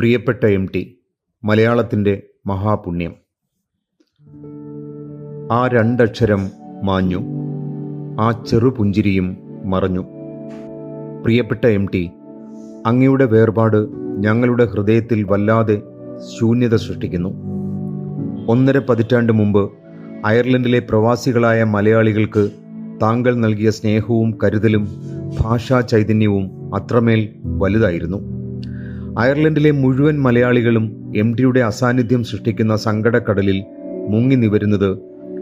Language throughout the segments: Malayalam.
പ്രിയപ്പെട്ട എം ടി മലയാളത്തിന്റെ മഹാപുണ്യം. ആ രണ്ടക്ഷരം മാഞ്ഞു. ആ ചെറുപുഞ്ചിരിയും മറഞ്ഞു. പ്രിയപ്പെട്ട എം ടി അങ്ങയുടെ വേർപാട് ഞങ്ങളുടെ ഹൃദയത്തിൽ വല്ലാതെ ശൂന്യത സൃഷ്ടിക്കുന്നു. ഒന്നര പതിറ്റാണ്ട് മുമ്പ് അയർലൻഡിലെ പ്രവാസികളായ മലയാളികൾക്ക് താങ്കൾ നൽകിയ സ്നേഹവും കരുതലും ഭാഷാ ചൈതന്യവും അത്രമേൽ വലുതായിരുന്നു. അയർലൻഡിലെ മുഴുവൻ മലയാളികളും എം ഡിയുടെ അസാന്നിധ്യം സൃഷ്ടിക്കുന്ന സങ്കടക്കടലിൽ മുങ്ങി നിവരുന്നത്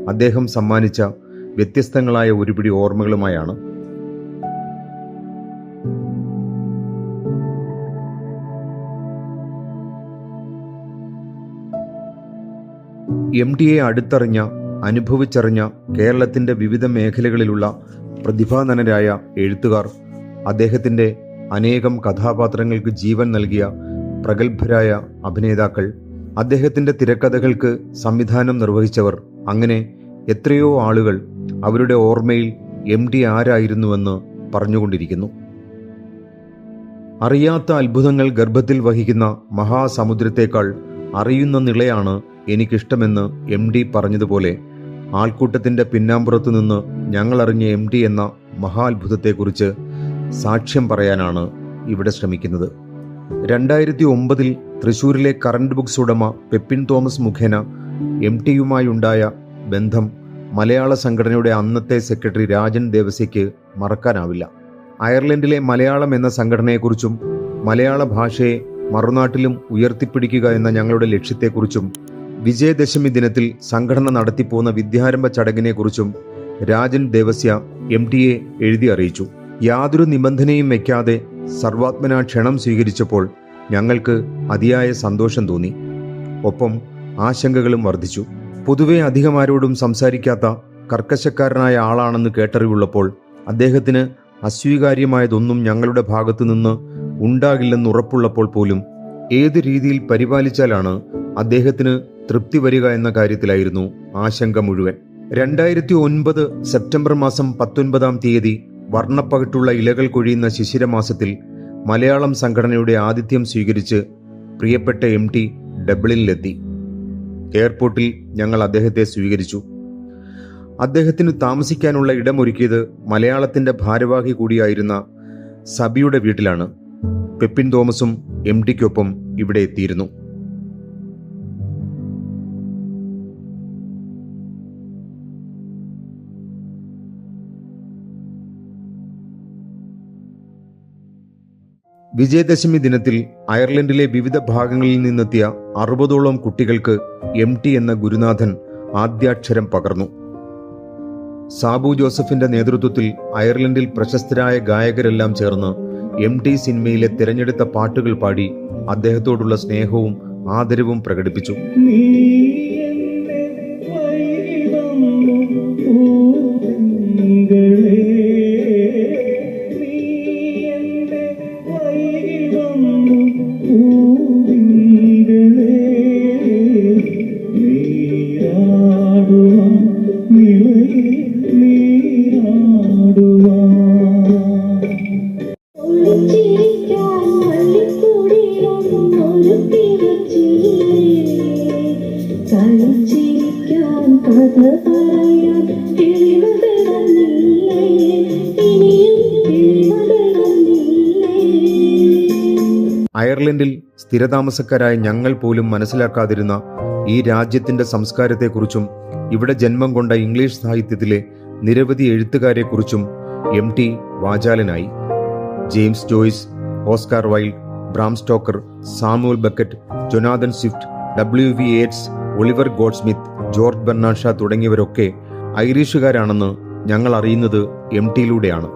അദ്ദേഹം സമ്മാനിച്ച വ്യത്യസ്തങ്ങളായ ഒരുപിടി ഓർമ്മകളുമായാണ്. എം ഡിയെ അടുത്തറിഞ്ഞ അനുഭവിച്ചറിഞ്ഞ കേരളത്തിന്റെ വിവിധ മേഖലകളിലുള്ള പ്രതിഭാനനരായ എഴുത്തുകാർ അദ്ദേഹത്തിന്റെ അനേകം കഥാപാത്രങ്ങൾക്ക് ജീവൻ നൽകിയ പ്രഗത്ഭരായ അഭിനേതാക്കൾ അദ്ദേഹത്തിന്റെ തിരക്കഥകൾക്ക് സംവിധാനം നിർവഹിച്ചവർ. അങ്ങനെ എത്രയോ ആളുകൾ അവരുടെ ഓർമ്മയിൽ എം ഡി ആരായിരുന്നുവെന്ന് പറഞ്ഞുകൊണ്ടിരിക്കുന്നു. അറിയാത്ത അത്ഭുതങ്ങൾ ഗർഭത്തിൽ വഹിക്കുന്ന മഹാസമുദ്രത്തേക്കാൾ അറിയുന്ന നിളയാണ് എനിക്കിഷ്ടമെന്ന് എം ഡി പറഞ്ഞതുപോലെ ആൾക്കൂട്ടത്തിന്റെ പിന്നാമ്പുറത്തു നിന്ന് ഞങ്ങളറിഞ്ഞ എം ഡി എന്ന മഹാത്ഭുതത്തെക്കുറിച്ച് സാക്ഷ്യം പറയാനാണ് ഇവിടെ ശ്രമിക്കുന്നത്. രണ്ടായിരത്തി ഒമ്പതിൽ തൃശൂരിലെ കറണ്ട് ബുക്സ് ഉടമ പെപ്പിൻ തോമസ് മുഖേന എം ടിയുമായുണ്ടായ ബന്ധം മലയാള സംഘടനയുടെ അന്നത്തെ സെക്രട്ടറി രാജൻ ദേവസയ്ക്ക് മറക്കാനാവില്ല. അയർലൻഡിലെ മലയാളം എന്ന സംഘടനയെക്കുറിച്ചും മലയാള ഭാഷയെ മറുനാട്ടിലും ഉയർത്തിപ്പിടിക്കുക എന്ന ഞങ്ങളുടെ ലക്ഷ്യത്തെക്കുറിച്ചും വിജയദശമി ദിനത്തിൽ സംഘടന നടത്തിപ്പോന്ന വിദ്യാരംഭ ചടങ്ങിനെക്കുറിച്ചും രാജൻ ദേവസ്യ എം ടിയെ എഴുതി അറിയിച്ചു. യാതൊരു നിബന്ധനയും വയ്ക്കാതെ സർവാത്മന ക്ഷണം സ്വീകരിച്ചപ്പോൾ ഞങ്ങൾക്ക് അതിയായ സന്തോഷം തോന്നി. ഒപ്പം ആശങ്കകളും വർദ്ധിച്ചു. പൊതുവെ അധികമാരോടും സംസാരിക്കാത്ത കർക്കശക്കാരനായ ആളാണെന്ന് കേട്ടറിവുള്ളപ്പോൾ അദ്ദേഹത്തിന് അസ്വീകാര്യമായതൊന്നും ഞങ്ങളുടെ ഭാഗത്തു നിന്ന് ഉണ്ടാകില്ലെന്ന് ഉറപ്പുള്ളപ്പോൾ പോലും ഏത് രീതിയിൽ പരിപാലിച്ചാലാണ് അദ്ദേഹത്തിന് തൃപ്തി വരിക എന്ന കാര്യത്തിലായിരുന്നു ആശങ്ക മുഴുവൻ. രണ്ടായിരത്തി ഒൻപത് സെപ്റ്റംബർ മാസം പത്തൊൻപതാം തീയതി വർണപ്പകട്ടുള്ള ഇലകൾ കൊഴിയുന്ന ശിശിരമാസത്തിൽ മലയാളം സംഘടനയുടെ ആതിഥ്യം സ്വീകരിച്ച് പ്രിയപ്പെട്ട എം ടി ഡബ്ലിനിലെത്തി. എയർപോർട്ടിൽ ഞങ്ങൾ അദ്ദേഹത്തെ സ്വീകരിച്ചു. അദ്ദേഹത്തിന് താമസിക്കാനുള്ള ഇടമൊരുക്കിയത് മലയാളത്തിന്റെ ഭാരവാഹി കൂടിയായിരുന്ന സബിയുടെ വീട്ടിലാണ്. പെപ്പിൻ തോമസും എം ടിക്കൊപ്പം ഇവിടെ എത്തിയിരുന്നു. വിജയദശമി ദിനത്തിൽ അയർലൻഡിലെ വിവിധ ഭാഗങ്ങളിൽ നിന്നെത്തിയ അറുപതോളം കുട്ടികൾക്ക് എം ടി എന്ന ഗുരുനാഥൻ ആദ്യാക്ഷരം പകർന്നു. സാബു ജോസഫിന്റെ നേതൃത്വത്തിൽ അയർലൻഡിൽ പ്രശസ്തരായ ഗായകരെല്ലാം ചേർന്ന് എം ടി സിനിമയിലെ തിരഞ്ഞെടുത്ത പാട്ടുകൾ പാടി അദ്ദേഹത്തോടുള്ള സ്നേഹവും ആദരവും പ്രകടിപ്പിച്ചു. സ്ഥിരതാമസക്കാരായ ഞങ്ങൾ പോലും മനസ്സിലാക്കാതിരുന്ന ഈ രാജ്യത്തിന്റെ സംസ്കാരത്തെക്കുറിച്ചും ഇവിടെ ജന്മം കൊണ്ട ഇംഗ്ലീഷ് സാഹിത്യത്തിലെ നിരവധി എഴുത്തുകാരെക്കുറിച്ചും M T വാചാലനായി. James Joyce Oscar Wilde Bram Stoker Samuel Beckett Jonathan Swift W B Yeats Oliver Goldsmith George Bernard Shaw തുടങ്ങിയവരൊക്കെ ഐറിഷുകാരാണെന്ന് ഞങ്ങൾ അറിയുന്നത് എം ടിയിലൂടെയാണ്.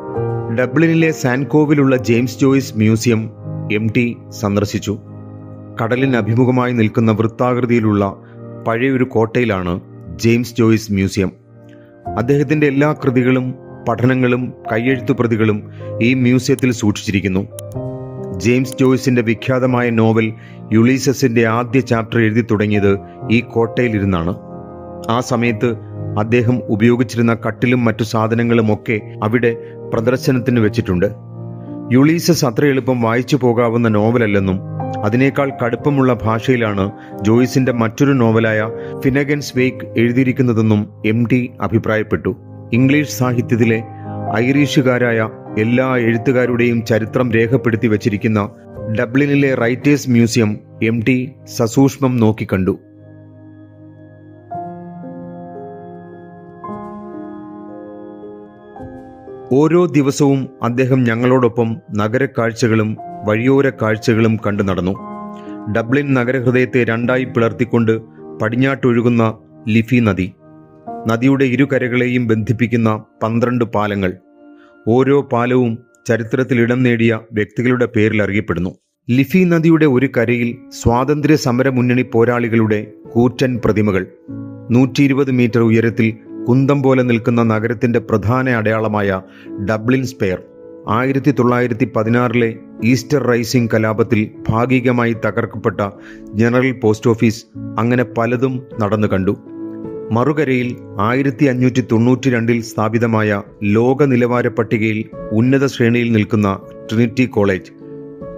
ഡബ്ലിനിലെ സാൻകോവിലുള്ള James Joyce museum M T സന്ദർശിച്ചു. കടലിന് അഭിമുഖമായി നിൽക്കുന്ന വൃത്താകൃതിയിലുള്ള പഴയൊരു കോട്ടയിലാണ് ജെയിംസ് ജോയിസ് മ്യൂസിയം. അദ്ദേഹത്തിന്റെ എല്ലാ കൃതികളും പഠനങ്ങളും കയ്യെഴുത്തു പ്രതികളും ഈ മ്യൂസിയത്തിൽ സൂക്ഷിച്ചിരിക്കുന്നു. ജെയിംസ് ജോയിസിന്റെ വിഖ്യാതമായ നോവൽ യുളീസസിന്റെ ആദ്യ ചാപ്റ്റർ എഴുതി തുടങ്ങിയത് ഈ കോട്ടയിലിരുന്നാണ്. ആ സമയത്ത് അദ്ദേഹം ഉപയോഗിച്ചിരുന്ന കട്ടിലും മറ്റു സാധനങ്ങളും ഒക്കെ അവിടെ പ്രദർശനത്തിന് വെച്ചിട്ടുണ്ട്. യുളീസസ് അത്ര എളുപ്പം വായിച്ചു പോകാവുന്ന നോവലല്ലെന്നും അതിനേക്കാൾ കടുപ്പമുള്ള ഭാഷയിലാണ് ജോയിസിന്റെ മറ്റൊരു നോവലായ ഫിനഗൻസ് വേക്ക് എഴുതിയിരിക്കുന്നതെന്നും എം ടി അഭിപ്രായപ്പെട്ടു. ഇംഗ്ലീഷ് സാഹിത്യത്തിലെ ഐറിഷുകാരായ എല്ലാ എഴുത്തുകാരുടെയും ചരിത്രം രേഖപ്പെടുത്തി വച്ചിരിക്കുന്ന ഡബ്ലിനിലെ റൈറ്റേഴ്സ് മ്യൂസിയം എം ടി സസൂക്ഷ്മം നോക്കിക്കണ്ടു. ഓരോ ദിവസവും അദ്ദേഹം ഞങ്ങളോടൊപ്പം നഗരക്കാഴ്ചകളും വഴിയോര കാഴ്ചകളും കണ്ടു നടന്നു. ഡബ്ലിൻ നഗരഹൃദയത്തെ രണ്ടായി പിളർത്തിക്കൊണ്ട് പടിഞ്ഞാട്ടൊഴുകുന്ന ലിഫി നദി. നദിയുടെ ഇരുകരകളെയും ബന്ധിപ്പിക്കുന്ന പന്ത്രണ്ട് പാലങ്ങൾ. ഓരോ പാലവും ചരിത്രത്തിൽ ഇടം നേടിയ വ്യക്തികളുടെ പേരിൽ അറിയപ്പെടുന്നു. ലിഫി നദിയുടെ ഒരു കരയിൽ സ്വാതന്ത്ര്യ സമര മുന്നണി പോരാളികളുടെ കൂറ്റൻ പ്രതിമകൾ. നൂറ്റി മീറ്റർ ഉയരത്തിൽ കുന്തം പോലെ നിൽക്കുന്ന നഗരത്തിന്റെ പ്രധാന അടയാളമായ ഡബ്ലിൻ സ്പെയർ ആയിരത്തി തൊള്ളായിരത്തി പതിനാറിലെ ഈസ്റ്റർ റൈസിംഗ് കലാപത്തിൽ ഭാഗികമായി തകർക്കപ്പെട്ട ജനറൽ പോസ്റ്റ് ഓഫീസ് അങ്ങനെ പലതും നടന്നു കണ്ടു. മറുകരയിൽ ആയിരത്തി അഞ്ഞൂറ്റി തൊണ്ണൂറ്റി രണ്ടിൽ സ്ഥാപിതമായ ലോക നിലവാര പട്ടികയിൽ ഉന്നത ശ്രേണിയിൽ നിൽക്കുന്ന ട്രിനിറ്റി കോളേജ്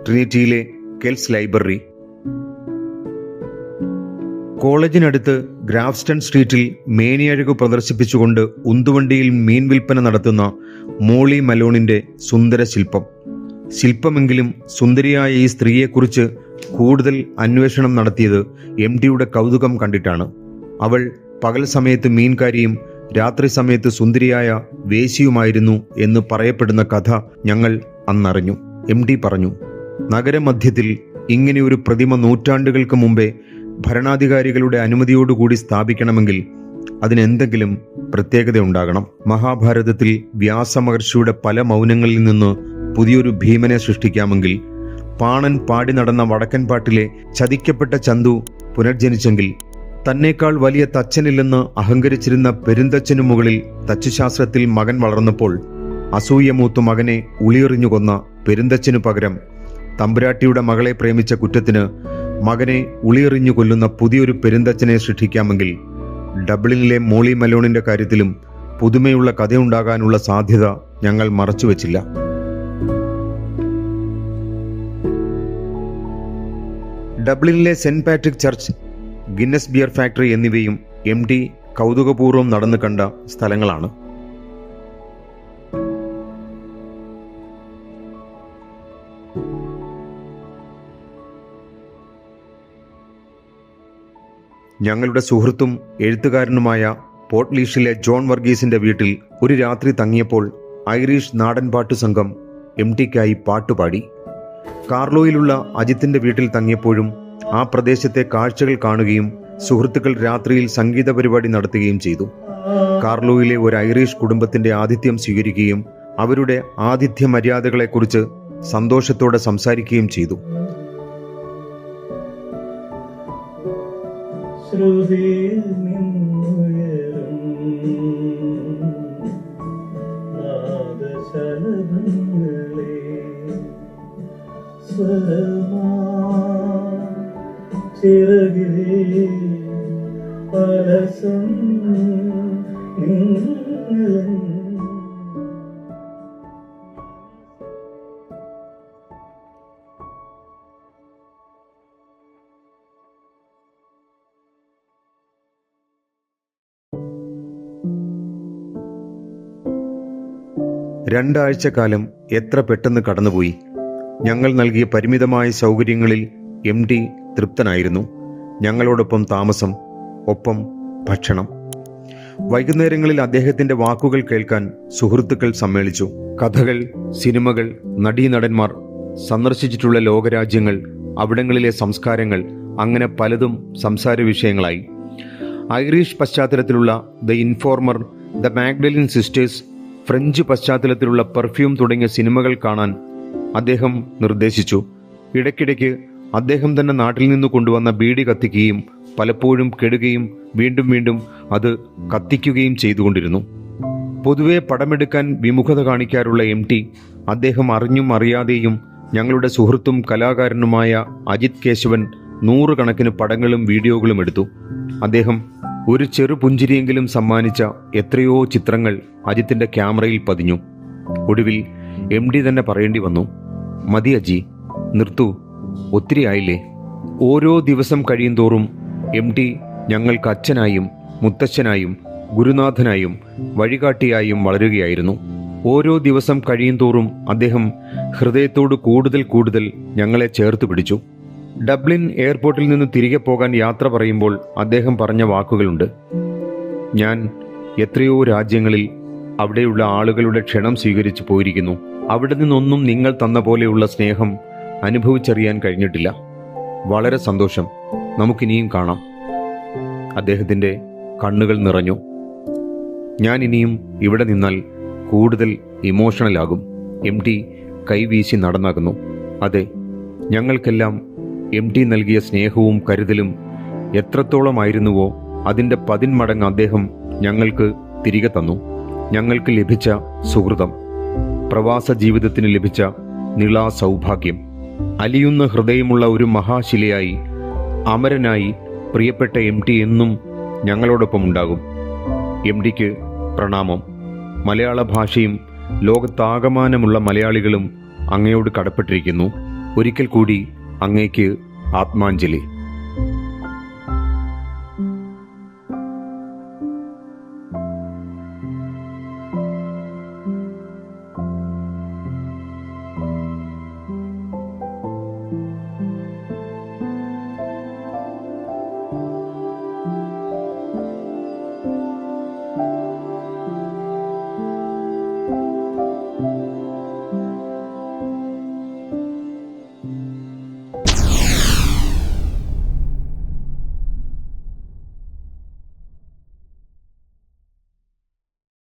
ട്രിനിറ്റിയിലെ കെൽസ് ലൈബ്രറി കോളേജിനടുത്ത് ഗ്രാഫ്സ്റ്റൺ സ്ട്രീറ്റിൽ മേനിയഴകു പ്രദർശിപ്പിച്ചുകൊണ്ട് ഉന്തുവണ്ടിയിൽ മീൻ വിൽപ്പന നടത്തുന്ന മോളി മലോണിന്റെ സുന്ദര ശില്പം. ശില്പമെങ്കിലും സുന്ദരിയായ ഈ സ്ത്രീയെക്കുറിച്ച് കൂടുതൽ അന്വേഷണം നടത്തിയത് എം ഡിയുടെ കൗതുകം കണ്ടിട്ടാണ്. അവൾ പകൽ സമയത്ത് മീൻകാരിയും രാത്രി സമയത്ത് സുന്ദരിയായ വേശിയുമായിരുന്നു എന്ന് പറയപ്പെടുന്ന കഥ ഞങ്ങൾ അന്നറിഞ്ഞു. എം ഡി പറഞ്ഞു നഗരമധ്യത്തിൽ ഇങ്ങനെയൊരു പ്രതിമ നൂറ്റാണ്ടുകൾക്ക് മുമ്പേ ഭരണാധികാരികളുടെ അനുമതിയോടുകൂടി സ്ഥാപിക്കണമെങ്കിൽ അതിനെന്തെങ്കിലും പ്രത്യേകത ഉണ്ടാകണം. മഹാഭാരതത്തിൽ വ്യാസമഹർഷിയുടെ പല മൗനങ്ങളിൽ നിന്ന് പുതിയൊരു ഭീമനെ സൃഷ്ടിക്കാമെങ്കിൽ പാണൻ പാടി നടന്ന വടക്കൻ പാട്ടിലെ ചതിക്കപ്പെട്ട ചന്തു പുനർജനിച്ചെങ്കിൽ തന്നേക്കാൾ വലിയ തച്ചനില്ലെന്ന് അഹങ്കരിച്ചിരുന്ന പെരുന്തച്ചനു മുകളിൽ തച്ചുശാസ്ത്രത്തിൽ മകൻ വളർന്നപ്പോൾ അസൂയമൂത്തു മകനെ ഉളിയെറിഞ്ഞു കൊന്ന പെരുന്തച്ചനു പകരം തമ്പുരാട്ടിയുടെ മകളെ പ്രേമിച്ച കുറ്റത്തിന് മകനെ ഉളിയെറിഞ്ഞു കൊല്ലുന്ന പുതിയൊരു പെരുന്തച്ചനെ സൃഷ്ടിക്കാമെങ്കിൽ ഡബ്ലിനിലെ മോളി മലോണിന്റെ കാര്യത്തിലും പുതുമയുള്ള കഥയുണ്ടാകാനുള്ള സാധ്യത ഞങ്ങൾ മറച്ചുവെച്ചില്ല. ഡബ്ലിനിലെ Saint Patrick church Guinness beer factory എന്നിവയും എം ഡി കൗതുകപൂർവം നടന്നു കണ്ട സ്ഥലങ്ങളാണ്. ഞങ്ങളുടെ സുഹൃത്തും എഴുത്തുകാരനുമായ പോർട്ട്ലീഷിലെ ജോൺ വർഗീസിന്റെ വീട്ടിൽ ഒരു രാത്രി തങ്ങിയപ്പോൾ ഐറിഷ് നാടൻ പാട്ടു സംഘം എം ടിക്കായി പാട്ടുപാടി. കാർലോയിലുള്ള അജിത്തിന്റെ വീട്ടിൽ തങ്ങിയപ്പോഴും ആ പ്രദേശത്തെ കാഴ്ചകൾ കാണുകയും സുഹൃത്തുക്കൾ രാത്രിയിൽ സംഗീത പരിപാടി നടത്തുകയും ചെയ്തു. കാർലോയിലെ ഒരു ഐറിഷ് കുടുംബത്തിന്റെ ആതിഥ്യം സ്വീകരിക്കുകയും അവരുടെ ആതിഥ്യ മര്യാദകളെക്കുറിച്ച് സന്തോഷത്തോടെ സംസാരിക്കുകയും ചെയ്തു. ശ്രുതിയിൽ നിന്നുയരും നാദശലഭങ്ങളെ സ്വരമാ ചിറകിലേ പലസം നിങ്ങളും രണ്ടാഴ്ചക്കാലം എത്ര പെട്ടെന്ന് കടന്നുപോയി. ഞങ്ങൾ നൽകിയ പരിമിതമായ സൗകര്യങ്ങളിൽ എം ഡി തൃപ്തനായിരുന്നു. ഞങ്ങളോടൊപ്പം താമസം ഒപ്പം ഭക്ഷണം. വൈകുന്നേരങ്ങളിൽ അദ്ദേഹത്തിന്റെ വാക്കുകൾ കേൾക്കാൻ സുഹൃത്തുക്കൾ സമ്മേളിച്ചു. കഥകൾ സിനിമകൾ നടീനടന്മാർ സന്ദർശിച്ചിട്ടുള്ള ലോകരാജ്യങ്ങൾ അവിടങ്ങളിലെ സംസ്കാരങ്ങൾ അങ്ങനെ പലതും സംസാര വിഷയങ്ങളായി. ഐറിഷ് പശ്ചാത്തലത്തിലുള്ള the informer the Magdalene sisters French പശ്ചാത്തലത്തിലുള്ള പെർഫ്യൂം തുടങ്ങിയ സിനിമകൾ കാണാൻ അദ്ദേഹം നിർദ്ദേശിച്ചു. ഇടയ്ക്കിടയ്ക്ക് അദ്ദേഹം തന്നെ നാട്ടിൽ നിന്ന് കൊണ്ടുവന്ന ബീഡി കത്തിക്കുകയും പലപ്പോഴും കെടുകയും വീണ്ടും വീണ്ടും അത് കത്തിക്കുകയും ചെയ്തുകൊണ്ടിരുന്നു. പൊതുവെ പടമെടുക്കാൻ വിമുഖത കാണിക്കാറുള്ള എം ടി അദ്ദേഹം അറിഞ്ഞും അറിയാതെയും ഞങ്ങളുടെ സുഹൃത്തും കലാകാരനുമായ അജിത് കേശവൻ നൂറുകണക്കിന് പടങ്ങളും വീഡിയോകളും എടുത്തു. അദ്ദേഹം ഒരു ചെറു പുഞ്ചിരിയെങ്കിലും സമ്മാനിച്ച എത്രയോ ചിത്രങ്ങൾ അജിത്തിന്റെ ക്യാമറയിൽ പതിഞ്ഞു. ഒടുവിൽ എം ഡി തന്നെ പറയേണ്ടി വന്നു മതി അജി നിർത്തു. ഒത്തിരി ആയില്ലേ? ഓരോ ദിവസം കഴിയുന്തോറും എം ഡി ഞങ്ങൾക്ക് അച്ഛനായും മുത്തച്ഛനായും ഗുരുനാഥനായും വഴികാട്ടിയായും വളരുകയായിരുന്നു. ഓരോ ദിവസം കഴിയുന്തോറും അദ്ദേഹം ഹൃദയത്തോട് കൂടുതൽ കൂടുതൽ ഞങ്ങളെ ചേർത്ത് പിടിച്ചു. ഡബ്ലിൻ എയർപോർട്ടിൽ നിന്ന് തിരികെ പോകാൻ യാത്ര പറയുമ്പോൾ അദ്ദേഹം പറഞ്ഞ വാക്കുകളുണ്ട്. ഞാൻ എത്രയോ രാജ്യങ്ങളിൽ അവിടെയുള്ള ആളുകളുടെ ക്ഷണം സ്വീകരിച്ചു പോയിരിക്കുന്നു. അവിടെ നിന്നൊന്നും നിങ്ങൾ തന്ന പോലെയുള്ള സ്നേഹം അനുഭവിച്ചറിയാൻ കഴിഞ്ഞിട്ടില്ല. വളരെ സന്തോഷം. നമുക്കിനിയും കാണാം. അദ്ദേഹത്തിന്റെ കണ്ണുകൾ നിറഞ്ഞു. ഞാൻ ഇനിയും ഇവിടെ നിന്നാൽ കൂടുതൽ ഇമോഷണലാകും. M T കൈവീശി നടന്നാകുന്നു. അതെ ഞങ്ങൾക്കെല്ലാം എം ടി നൽകിയ സ്നേഹവും കരുതലും എത്രത്തോളമായിരുന്നുവോ അതിന്റെ പതിന്മടങ്ങ് അദ്ദേഹം ഞങ്ങൾക്ക് തിരികെ തന്നു. ഞങ്ങൾക്ക് ലഭിച്ച സുഹൃതം. പ്രവാസ ജീവിതത്തിന് ലഭിച്ച നിളാ സൗഭാഗ്യം. അലിയുന്ന ഹൃദയമുള്ള ഒരു മഹാശിലയായി അമരനായി പ്രിയപ്പെട്ട എം ടി എന്നും ഞങ്ങളോടൊപ്പം ഉണ്ടാകും എം ഡിക്ക് പ്രണാമം. മലയാള ഭാഷയും ലോകത്താകമാനമുള്ള മലയാളികളും അങ്ങയോട് കടപ്പെട്ടിരിക്കുന്നു. ഒരിക്കൽ കൂടി അങ്ങേക്ക് ആത്മാഞ്ജലി